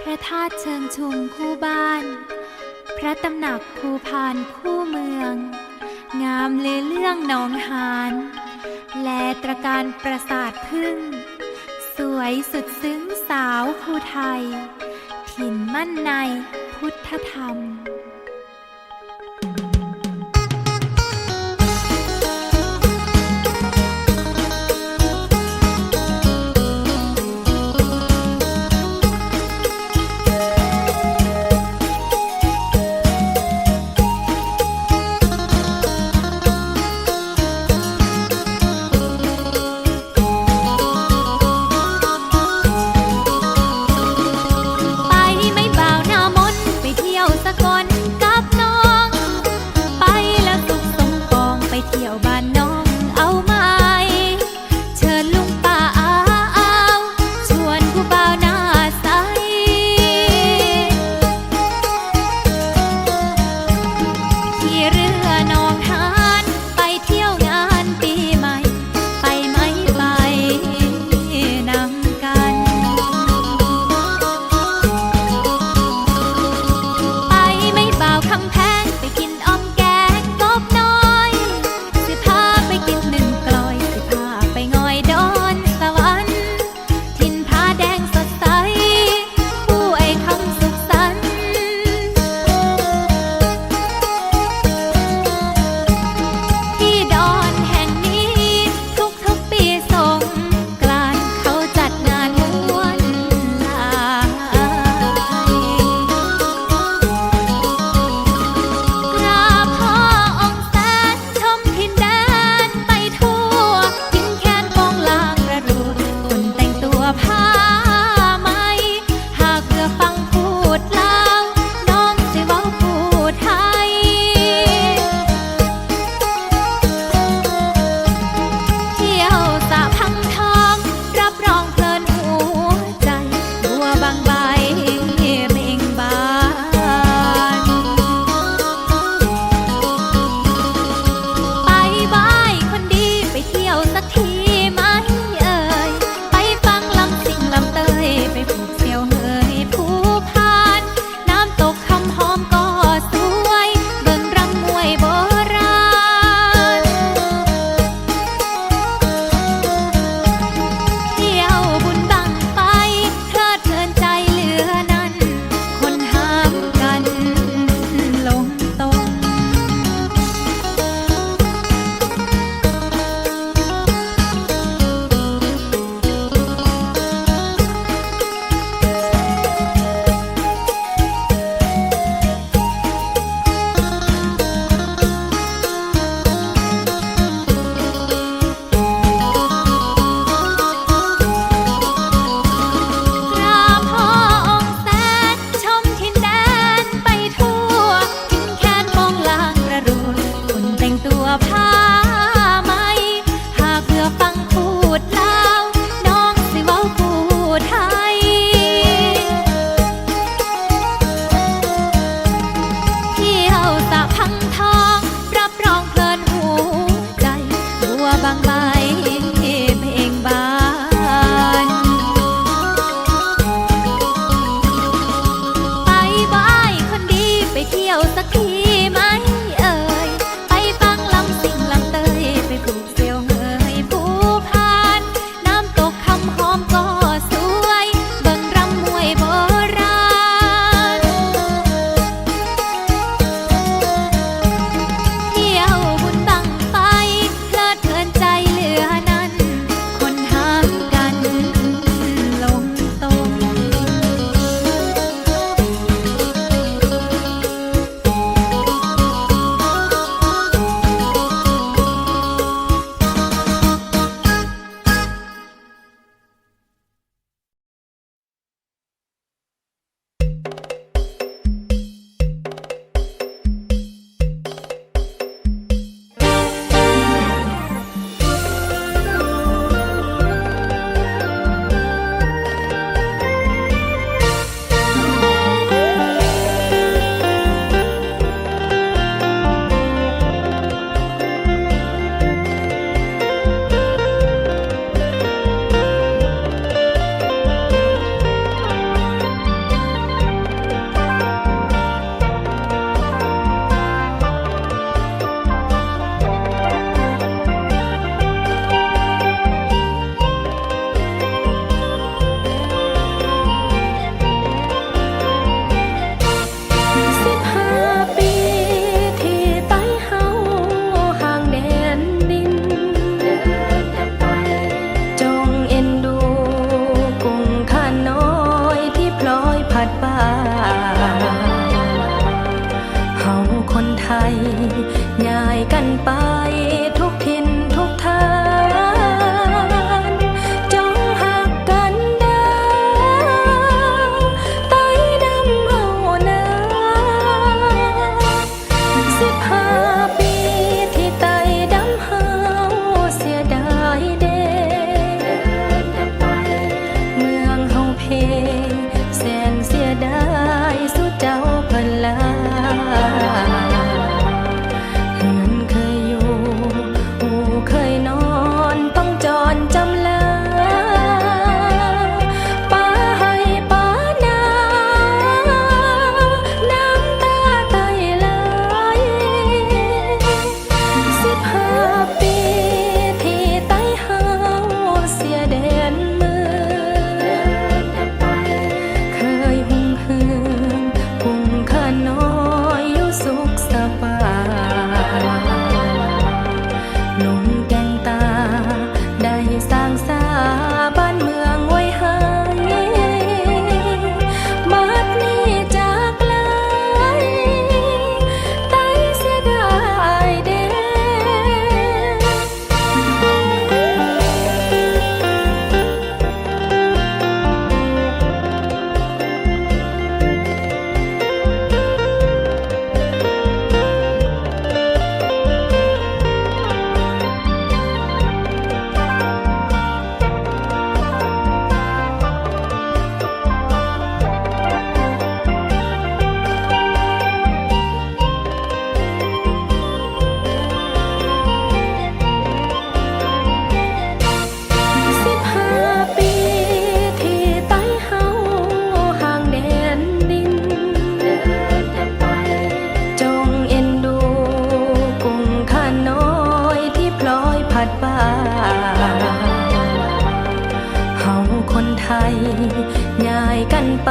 พระธาตุเชิงชุมคู่บ้าน พระตำหนักภูพานคู่เมือง งามลือเรื่องหนองหาน และตระการปราสาทพึ่ง สวยสุดซึ้งสาวภูไทย ถิ่นมั่นในพุทธธรรมางบาย ไทยย้ายกันไป ใหญ่กันไป